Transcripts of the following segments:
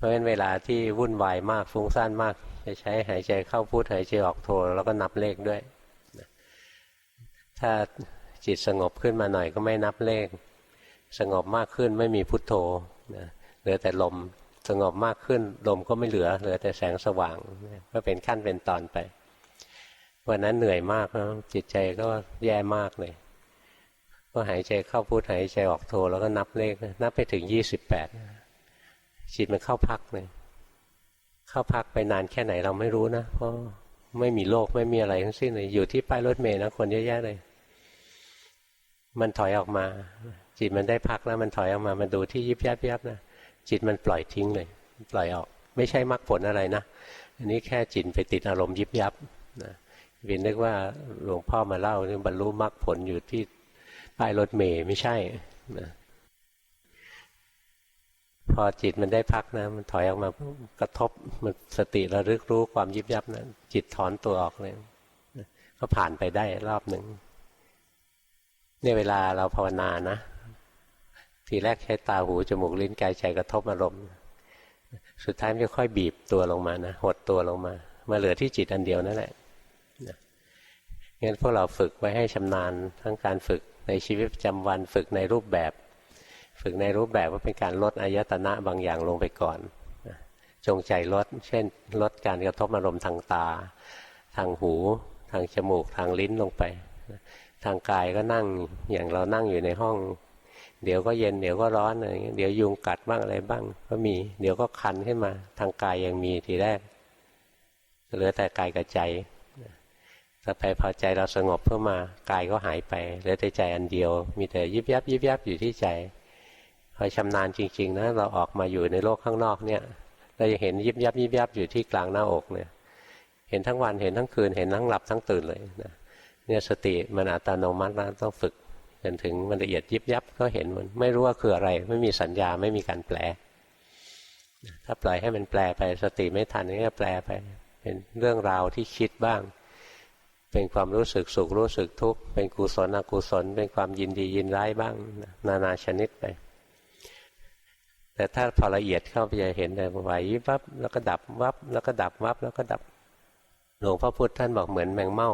เพราะฉะนั้นเวลาที่วุ่นวายมากฟุ้งซ่านมาก จะใช้หายใจเข้าพุทหายใจออกโทแล้วก็นับเลขด้วย ถ้าจิตสงบขึ้นมาหน่อยก็ไม่นับเลข สงบมากขึ้นไม่มีพุทโธนะเหลือแต่ลมสงบมากขึ้นลมก็ไม่เหลือ เหลือแต่แสงสว่างก็เป็นขั้นเป็นตอนไปวันนั้นเหนื่อยมากนะจิตใจก็แย่มากเลย ก็หายใจเข้าพุทหายใจออกโทแล้วก็นับเลขนับไปถึงยี่สิบแปด จิตมันเข้าพักเลยเข้าพักไปนานแค่ไหนเราไม่รู้นะเพราะไม่มีโลกไม่มีอะไรทั้งสิ้นเลยอยู่ที่ป้ายรถเมล์นะคนเยอะแยะเลย มันถอยออกมา จิตมันได้พักแล้วมันถอยออกมามันดูที่ยิบยับยับนะจิตมันปล่อยทิ้งเลย ปล่อยออก ไม่ใช่มรรคผลอะไรนะอันนี้แค่จิตไปติดอารมณ์ยิบยับนะวินนึกว่าหลวงพ่อมาเล่าเรื่องบรรลุมรรคผลอยู่ที่ป้ายรถเมย์ไม่ใช่นะ พอจิตมันได้พักนะ มันถอยออกมากระทบมันสติระลึกรู้ความยิบยับนะจิตถอนตัวออกเลยก็ผ่านไปได้รอบหนึ่งเนี่ยเวลาเราภาวนานะ ทีแรกใช้ตาหูจมูกลิ้นกายใจกระทบอารมณ์สุดท้ายมันจะค่อยบีบตัวลงมานะหดตัวลงมา มาเหลือที่จิตอันเดียวนั่นแหละงั้นพวกเราฝึกไว้ให้ชำนาญทั้งการฝึกในชีวิตประจำวันฝึกในรูปแบบ ฝึกในรูปแบบว่าเป็นการลดอายตนะบางอย่างลงไปก่อนจงใจลด เช่น ลดการกระทบอารมณ์ทางตา ทางหู ทางจมูก ทางลิ้นลงไป ทางกายก็นั่งอย่างเรานั่งอยู่ในห้อง เดี๋ยวก็เย็น เดี๋ยวก็ร้อนอะไรเงี้ยเดี๋ยวยุงกัดบ้างอะไรบ้าง ก็มี เดี๋ยวก็คันขึ้นมา ทางกายยังมีทีแรกเหลือแต่กายกับใจต่อไปพอใจเราสงบเพื่อมากายก็หายไปเหลือแต่ใจอันเดียว มีแต่ยิบยับยิบยับอยู่ที่ใจ พอชำนาญจริงๆนะเราออกมาอยู่ในโลกข้างนอกเนี่ย เราจะเห็นยิบยับยิบยับอยู่ที่กลางหน้าอกเนี่ย เห็นทั้งวันเห็นทั้งคืนเห็นทั้งหลับทั้งตื่นเลยนะเนี่ยสติมันอัตโนมัตินะต้องฝึกจนถึงมันละเอียดยิบยับก็เห็นมันไม่รู้ว่าคืออะไร ไม่มีสัญญาไม่มีการแปล ถ้าปล่อยให้มันแปลไปสติไม่ทันก็แปลไป เป็นเรื่องราวที่คิดบ้าง เป็นความรู้สึกสุขรู้สึกทุกข์เป็นกุศลอกุศล เป็นความยินดียินร้ายบ้าง นานาชนิดไป แต่ถ้าพอละเอียดเข้าไปจะเห็นแต่ไหววับแล้วก็ดับวับแล้วก็ดับวับแล้วก็ดับหลวงพ่อพุธท่านบอกเหมือนแมงเม่า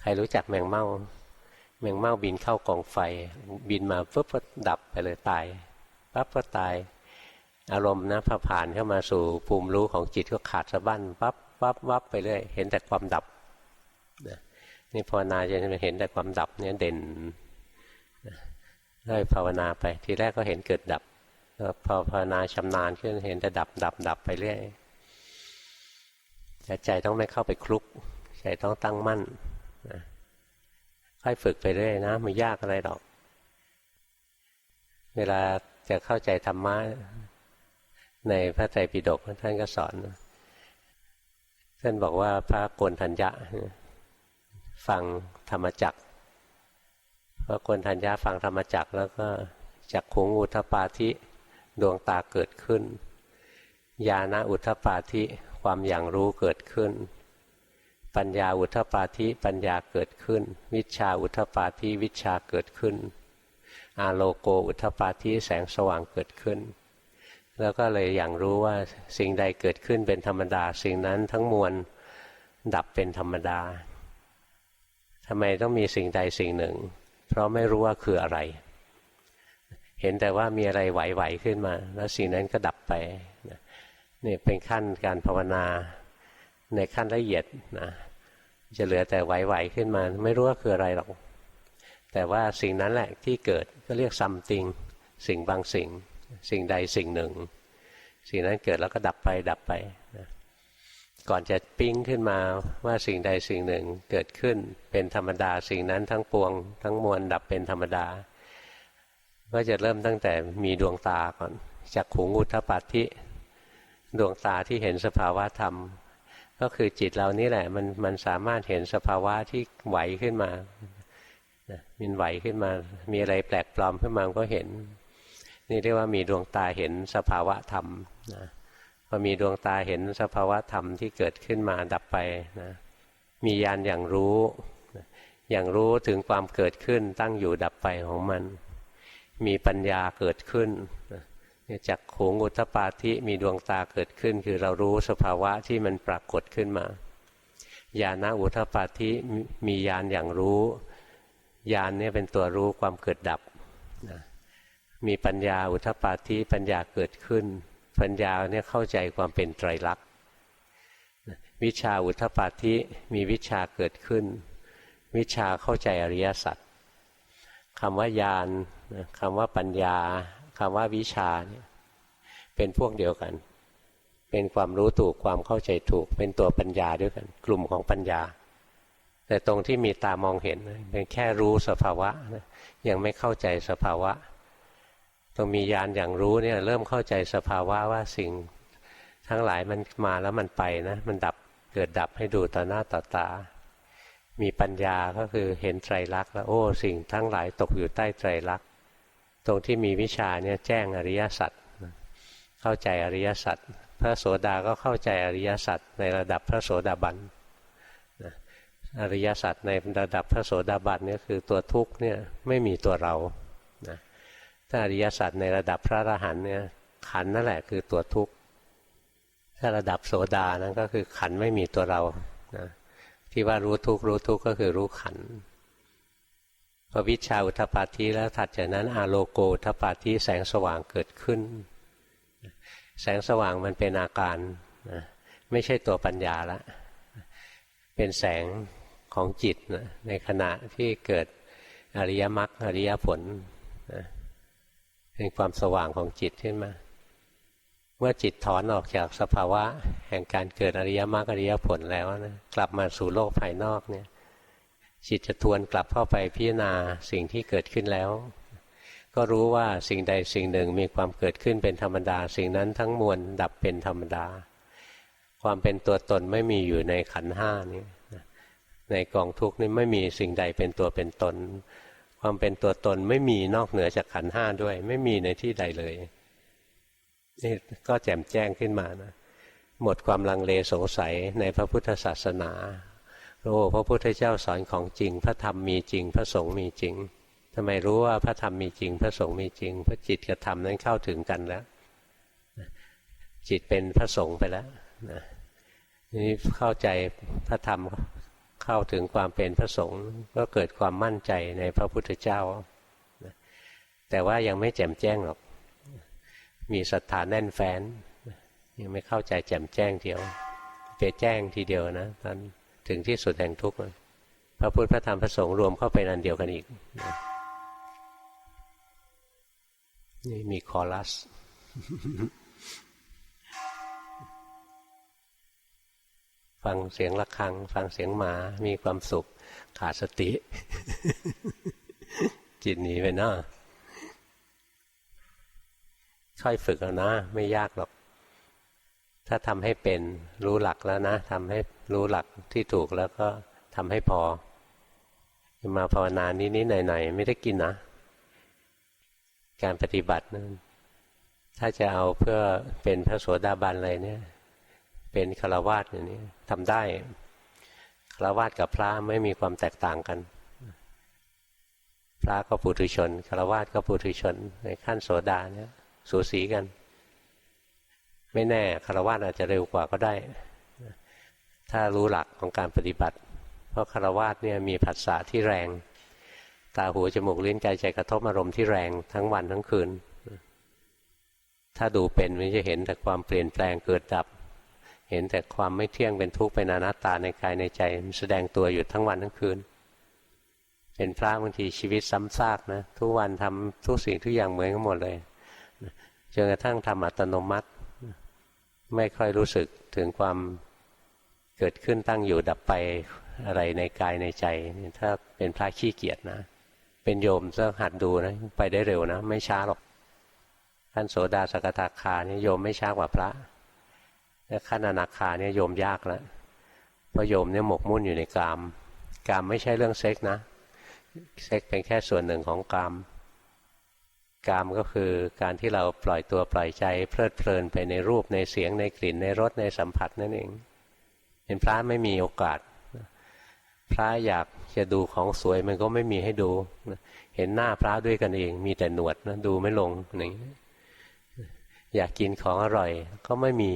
ใครรู้จักแมงเม่าแมงเม่าบินเข้ากองไฟ บินมาปุ๊บก็ดับไปเลยตายปั๊บก็ตาย อารมณ์นะพอผ่านเข้ามาสู่ภูมิรู้ของจิตก็ขาดสะบั้นปั๊บวับวับไปเรื่อยเห็นแต่ความดับนี่ภาวนาจะเห็นแต่ความดับเนี่ยเด่นได้ภาวนาไปทีแรกก็เห็นเกิดดับ พอภาวนาชำนาญขึ้นเห็นแต่ดับดับดับไปเรื่อยแต่ใจต้องไม่เข้าไปคลุก ใจต้องตั้งมั่นนะค่อยฝึกไปเรื่อยนะไม่ยากอะไรหรอก เวลาจะเข้าใจธรรมะในพระไตรปิฎกท่านก็สอนท่านบอกว่าพระโกนทัญญะฟังธรรมจักพระโกนทัญญะฟังธรรมจักแล้วก็จักขงอุทปาธิ ดวงตาเกิดขึ้น ญาณอุทธปาธิความอย่างรู้เกิดขึ้น ปัญญาอุทธปาธิปัญญาเกิดขึ้น วิชาอุทธปาธิวิชาเกิดขึ้น อาโลโกอุทธปาธิแสงสว่างเกิดขึ้น แล้วก็เลยอย่างรู้ว่าสิ่งใดเกิดขึ้นเป็นธรรมดา สิ่งนั้นทั้งมวลดับเป็นธรรมดาทำไมต้องมีสิ่งใดสิ่งหนึ่ง เพราะไม่รู้ว่าคืออะไร เห็นแต่ว่ามีอะไรไหวๆขึ้นมา แล้วสิ่งนั้นก็ดับไปนี่เป็นขั้นการภาวนาในขั้นละเอียดนะจะเหลือแต่ไหวๆขึ้นมา ไม่รู้ว่าคืออะไรหรอก แต่ว่าสิ่งนั้นแหละที่เกิดก็เรียกซัมติงสิ่งบางสิ่ง สิ่งใดสิ่งหนึ่ง สิ่งนั้นเกิดแล้วก็ดับไปดับไปนะก่อนจะปิ้งขึ้นมาว่าสิ่งใดสิ่งหนึ่งเกิดขึ้นเป็นธรรมดา สิ่งนั้นทั้งปวง ทั้งมวลดับเป็นธรรมดา ก็จะเริ่มตั้งแต่มีดวงตาก่อนจากขูงอุทปัติดวงตาที่เห็นสภาวะธรรม ก็คือจิตเรานี่แหละ มันมันสามารถเห็นสภาวะที่ไหวขึ้นมามันไหวขึ้นมา มีอะไรแปลกปลอมขึ้นมาก็เห็น นี่เรียกว่ามีดวงตาเห็นสภาวะธรรมนะพอมีดวงตาเห็นสภาวะธรรมที่เกิดขึ้นมาดับไปนะมีญาณอย่างรู้ อย่างรู้ถึงความเกิดขึ้นตั้งอยู่ดับไปของมัน มีปัญญาเกิดขึ้นจักขูงอุทปาธิมีดวงตาเกิดขึ้น คือเรารู้สภาวะที่มันปรากฏขึ้นมาญาณอุทปาธิมีญาณอย่างรู้ญาณเนี่ยเป็นตัวรู้ความเกิดดับนะมีปัญญาอุทปาธิปัญญาเกิดขึ้น ปัญญาเนี่ยเข้าใจความเป็นไตรลักษณ์วิชาอุทปาธิมีวิชาเกิดขึ้น วิชาเข้าใจอริยสัจคำว่าญาณ คำว่าปัญญาคำว่าวิชาเนี่ยเป็นพวกเดียวกัน เป็นความรู้ถูกความเข้าใจถูก เป็นตัวปัญญาด้วยกัน กลุ่มของปัญญา แต่ตรงที่มีตามองเห็นเป็นแค่รู้สภาวะยังไม่เข้าใจสภาวะตรงมีญาณอย่างรู้เนี่ยเริ่มเข้าใจสภาวะว่าสิ่งทั้งหลายมันมาแล้วมันไปนะมันดับเกิดดับให้ดูต่อหน้าต่อตา มีปัญญาก็คือเห็นไตรลักษณ์แล้วโอ้สิ่งทั้งหลายตกอยู่ใต้ไตรลักษณ์ ตรงที่มีวิชาเนี่ยแจ้งอริยสัจเข้าใจอริยสัจพระโสดาก็เข้าใจอริยสัจในระดับพระโสดาบันอริยสัจในระดับพระโสดาบันนี่คือตัวทุกข์เนี่ยไม่มีตัวเรานะถ้าอริยสัจในระดับพระอรหันต์เนี่ยขันนั่นแหละคือตัวทุกข์ถ้าระดับโสดานั้นก็คือขันไม่มีตัวเรานะที่ว่ารู้ทุกข์รู้ทุกข์ก็คือรู้ขัน พอวิชาอุทปาทิแล้วถัดจากนั้นอาโลโกอุทปาทิแสงสว่างเกิดขึ้น แสงสว่างมันเป็นอาการนะไม่ใช่ตัวปัญญาละ เป็นแสงของจิตนะในขณะที่เกิดอริยมรรคอริยผลนะเป็นความสว่างของจิตขึ้นมา เมื่อจิตถอนออกจากสภาวะแห่งการเกิดอริยมรรคอริยผลแล้วนะกลับมาสู่โลกภายนอกเนี่ย จิตจะทวนกลับเข้าไปพิจารณาสิ่งที่เกิดขึ้นแล้ว ก็รู้ว่าสิ่งใดสิ่งหนึ่งมีความเกิดขึ้นเป็นธรรมดา สิ่งนั้นทั้งมวลดับเป็นธรรมดา ความเป็นตัวตนไม่มีอยู่ในขันห้านี้ในกองทุกนี่ไม่มีสิ่งใดเป็นตัวเป็นตน ความเป็นตัวตนไม่มีนอกเหนือจากขันห้าด้วย ไม่มีในที่ใดเลยนี่ก็แจ่มแจ้งขึ้นมานะหมดความลังเลสงสัยในพระพุทธศาสนา โอ้พระพุทธเจ้าสอนของจริง พระธรรมมีจริง พระสงฆ์มีจริงทำไมรู้ว่าพระธรรมมีจริง พระสงฆ์มีจริง พระจิตกับธรรมนั้นเข้าถึงกันแล้ว จิตเป็นพระสงฆ์ไปแล้วนี่เข้าใจพระธรรมเข้าถึงความเป็นพระสงฆ์ก็เกิดความมั่นใจในพระพุทธเจ้า แต่ว่ายังไม่แจ่มแจ้งหรอก มีศรัทธาแน่นแฟ้นยังไม่เข้าใจแจ่มแจ้งเดียวไปแจ้งทีเดียวนะตอน ถึงที่สุดแห่งทุกข์พระพุทธพระธรรมพระสงฆ์รวมเข้าไปนันเดียวกันอีก นี่มีคอรัส ฟังเสียงะระฆัง ฟังเสียงหมา มีความสุข ขาดสติ จิตหนีไปนะค่อยฝึกเอานะ ไม่ยากหรอก ถ้าทำให้เป็นรู้หลักแล้วนะทำให้รู้หลักที่ถูกแล้วก็ทำให้พอ มาภาวนานี้นี้หน่อยๆไม่ได้กินนะ การปฏิบัตินะถ้าจะเอาเพื่อเป็นพระโสดาบันอะไรเนี่ย เป็นฆราวาสอย่างนี้ทำได้ฆราวาสกับพระไม่มีความแตกต่างกัน พระก็ปุถุชนฆราวาสก็ปุถุชน ในขั้นโสดาเนี่ยสูสีกัน ไม่แน่คารวะอาจจะเร็วกว่าก็ได้ ถ้ารู้หลักของการปฏิบัติ เพราะคารวะเนี่ยมีผัสสะที่แรง ตาหูจมูกลิ้นกายใจกระทบอารมณ์ที่แรงทั้งวันทั้งคืน ถ้าดูเป็นมันจะเห็นแต่ความเปลี่ยนแปลงเกิดดับ เห็นแต่ความไม่เที่ยงเป็นทุกข์เป็นอนัตตาในกายในใจมันแสดงตัวอยู่ทั้งวันทั้งคืนเป็นพระบางทีชีวิตซ้ำซากนะทุกวันทำทุกสิ่งทุกอย่างเหมือนกันหมดเลยจนกระทั่งทำอัตโนมัติ ไม่ค่อยรู้สึกถึงความเกิดขึ้นตั้งอยู่ดับไปอะไรในกายในใจ ถ้าเป็นพระขี้เกียจนะ เป็นโยมต้องหัดดูนะ ไปได้เร็วนะ ไม่ช้าหรอกขั้นโสดาสกทาคาเนี่ยโยมไม่ช้ากว่าพระแล้วขั้นอนาคาเนี่ยโยมยากแล้วเพราะโยมเนี่ยหมกมุ่นอยู่ในกาม กามไม่ใช่เรื่องเซ็กนะ เซ็กเป็นแค่ส่วนหนึ่งของกาม กามก็คือการที่เราปล่อยตัวปล่อยใจ เพลิดเพลินไปในรูปในเสียงในกลิ่นในรสในสัมผัสนั่นเองเห็นพระไม่มีโอกาส พระอยากจะดูของสวยมันก็ไม่มีให้ดู เห็นหน้าพระด้วยกันเอง มีแต่หนวดนะดูไม่ลงอย่างนี้อยากกินของอร่อยก็ไม่มี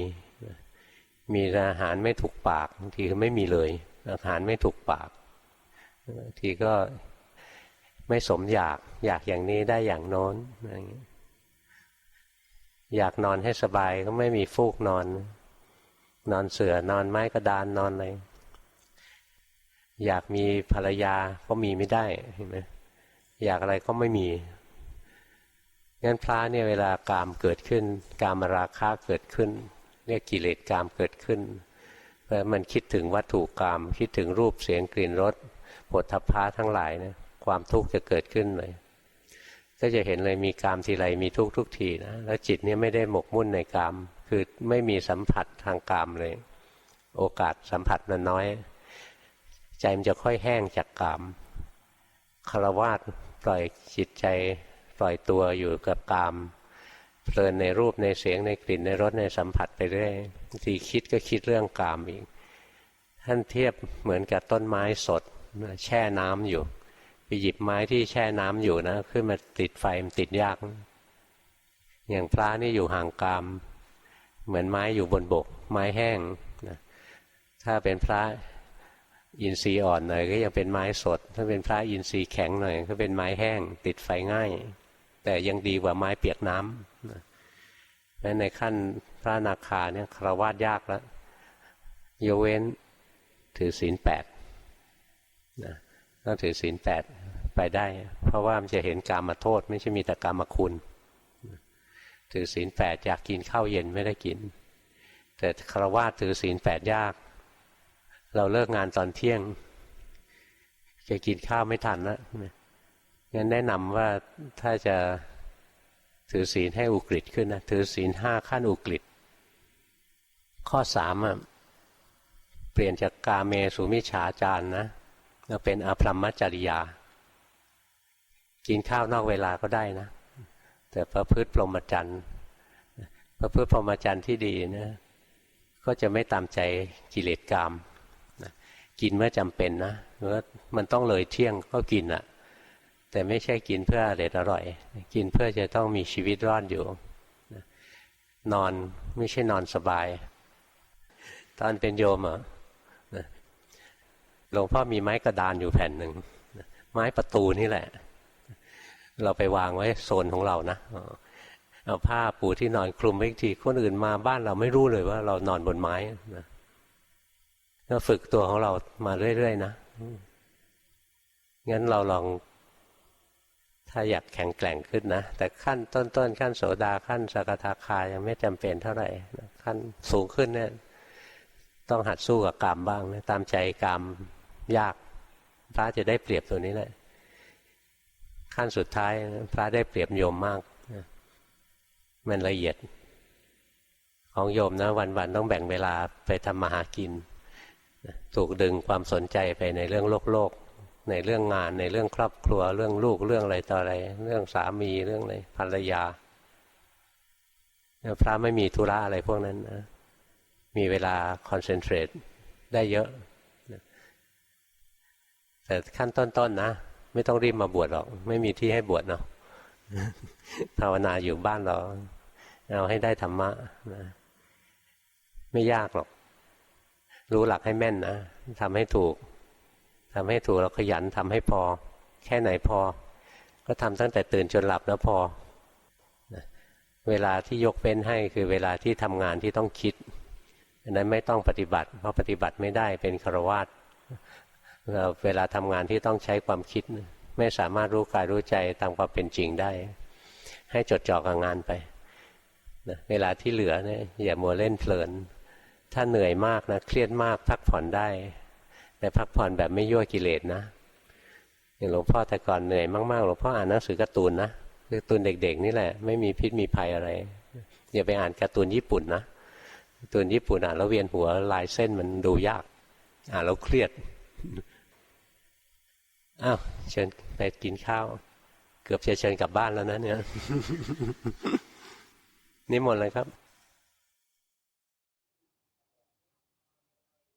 มีอาหารไม่ถูกปากบางทีก็ไม่มีเลย อาหารไม่ถูกปากบางทีก็ ไม่สมอยาก อยากอย่างนี้ได้อย่างโน้นอะไรอย่างเงี้ยอยากนอนให้สบายก็ไม่มีฟูกนอน นอนเสือนอนไม้กระดานนอนอะไรอยากมีภรรยาก็มีไม่ได้เห็นไหมอยากอะไรก็ไม่มีงั้นพระเนี่ยเวลากามเกิดขึ้น กามราคะเกิดขึ้นเรียกกิเลสกามเกิดขึ้นเพราะมันคิดถึงวัตถุกรรมคิดถึงรูปเสียงกลิ่นรสผลทพะทั้งหลายเนี่ย ความทุกข์จะเกิดขึ้นเลย ก็จะเห็นเลยมีกามทีไรมีทุกทุกทีนะแล้วจิตเนี่ยไม่ได้หมกมุ่นในกาม คือไม่มีสัมผัสทางกามเลย โอกาสสัมผัสมันน้อย ใจมันจะค่อยแห้งจากกามคารวาสปล่อยจิตใจปล่อยตัวอยู่กับกามเพลินในรูปในเสียงในกลิ่นในรสในสัมผัสไปเรื่อยบางทีคิดก็คิดเรื่องกามอีกท่านเทียบเหมือนกับต้นไม้สดแช่น้ำอยู่ หยิบไม้ที่แช่น้ำอยู่นะขึ้นมาติดไฟมันติดยาก อย่างพระนี่อยู่ห่างกาม เหมือนไม้อยู่บนบก ไม้แห้งนะถ้าเป็นพระอินทรีย์อ่อนหน่อยก็ยังเป็นไม้สด ถ้าเป็นพระอินทรีย์แข็งหน่อยก็เป็นไม้แห้ง ติดไฟง่าย แต่ยังดีกว่าไม้เปียกน้ำนะและในขั้นพระนาคาเนี่ยคารวาสยากแล้วยกเว้นถือศีลแปดนะต้องถือศีลแปด ไปได้ เพราะว่ามันจะเห็นกามาโทษ ไม่ใช่มีแต่กามาคุณถือศีลแปดอยากกินข้าวเย็นไม่ได้กิน แต่คารวาถือศีลแปดยาก เราเลิกงานตอนเที่ยงจะกินข้าวไม่ทันนะงั้นแนะนำว่าถ้าจะถือศีลให้อุกฤษขึ้นนะถือศีลห้าขั้นอุกฤษข้อสามอะเปลี่ยนจากกาเมสุมิฉาจารนะเราเป็นอภรรมจริยา กินข้าวนอกเวลาก็ได้นะ แต่ประพฤติพรหมจรรย์ประพฤติพรหมจรรย์ที่ดีนะก็จะไม่ตามใจกิเลสกรรมกินเมื่อจำเป็นนะว่ามันต้องเลยเที่ยงก็กินอะแต่ไม่ใช่กินเพื่ออร่อยอร่อย กินเพื่อจะต้องมีชีวิตรอดอยู่นอนไม่ใช่นอนสบาย ตอนเป็นโยมอะหลวงพ่อมีไม้กระดานอยู่แผ่นหนึ่งไม้ประตูนี่แหละ เราไปวางไว้โซนของเรานะเอาผ้าปูที่นอนคลุมไว้ทีคนอื่นมาบ้านเราไม่รู้เลยว่า เรานอนบนไม้นะก็ฝึกตัวของเรามาเรื่อยๆนะงั้นเราลองถ้าอยากแข็งแกร่งขึ้นนะ แต่ขั้นต้นๆขั้นโสดาขั้นสกทาคายังไม่จำเป็นเท่าไหร่ขั้นสูงขึ้นเนี่ย ต้องหัดสู้กับกรรมบ้างนะตามใจกรรมยากพระจะได้เปรียบตัวนี้แหละ ขั้นสุดท้ายพระได้เปรียบโยมมาก มันละเอียด ของโยมนะ วันๆต้องแบ่งเวลาไปทำมาหากิน ถูกดึงความสนใจไปในเรื่องโลกโลก ในเรื่องงาน ในเรื่องครอบครัว เรื่องลูกเรื่องอะไรต่ออะไร เรื่องสามีเรื่องอะไรภรรยา พระไม่มีธุระอะไรพวกนั้นนะมีเวลาคอนเซนเทรตได้เยอะแต่ขั้นต้นๆนนะ ไม่ต้องรีบมาบวชหรอก ไม่มีที่ให้บวชเนาะภาวนาอยู่บ้านเราเอาให้ได้ธรรมะนะไม่ยากหรอก รู้หลักให้แม่นนะทำให้ถูกทำให้ถูกเราขยันทำให้พอ แค่ไหนพอ ก็ทำตั้งแต่ตื่นจนหลับแล้วพอเวลาที่ยกเว้นให้คือเวลาที่ทำงานที่ต้องคิดอันนั้นไม่ต้องปฏิบัติ เพราะปฏิบัติไม่ได้เป็นคารวาส เราเวลาทำงานที่ต้องใช้ความคิด ไม่สามารถรู้กายรู้ใจตามความเป็นจริงได้ ให้จดจ่อกับงานไปนะเวลาที่เหลือเนี่ยอย่ามัวเล่นเพลิน ถ้าเหนื่อยมากนะเครียดมากพักผ่อนได้ แต่พักผ่อนแบบไม่ยั่วกิเลสนะอย่างหลวงพ่อแต่ก่อนเหนื่อยมากๆหลวงพ่ออ่านหนังสือการ์ตูนนะการ์ตูนเด็ก ๆ นี่แหละ ไม่มีพิษมีภัยอะไรอย่าไปอ่านการ์ตูนญี่ปุ่นนะการ์ตูนญี่ปุ่นอ่านแล้วเวียนหัวลายเส้นมันดูยาก อ่านแล้วเครียด อ้าวเชิญไปกินข้าว เกือบจะเชิญกลับบ้านแล้วนะเนี่ยนี่หมดเลยครับ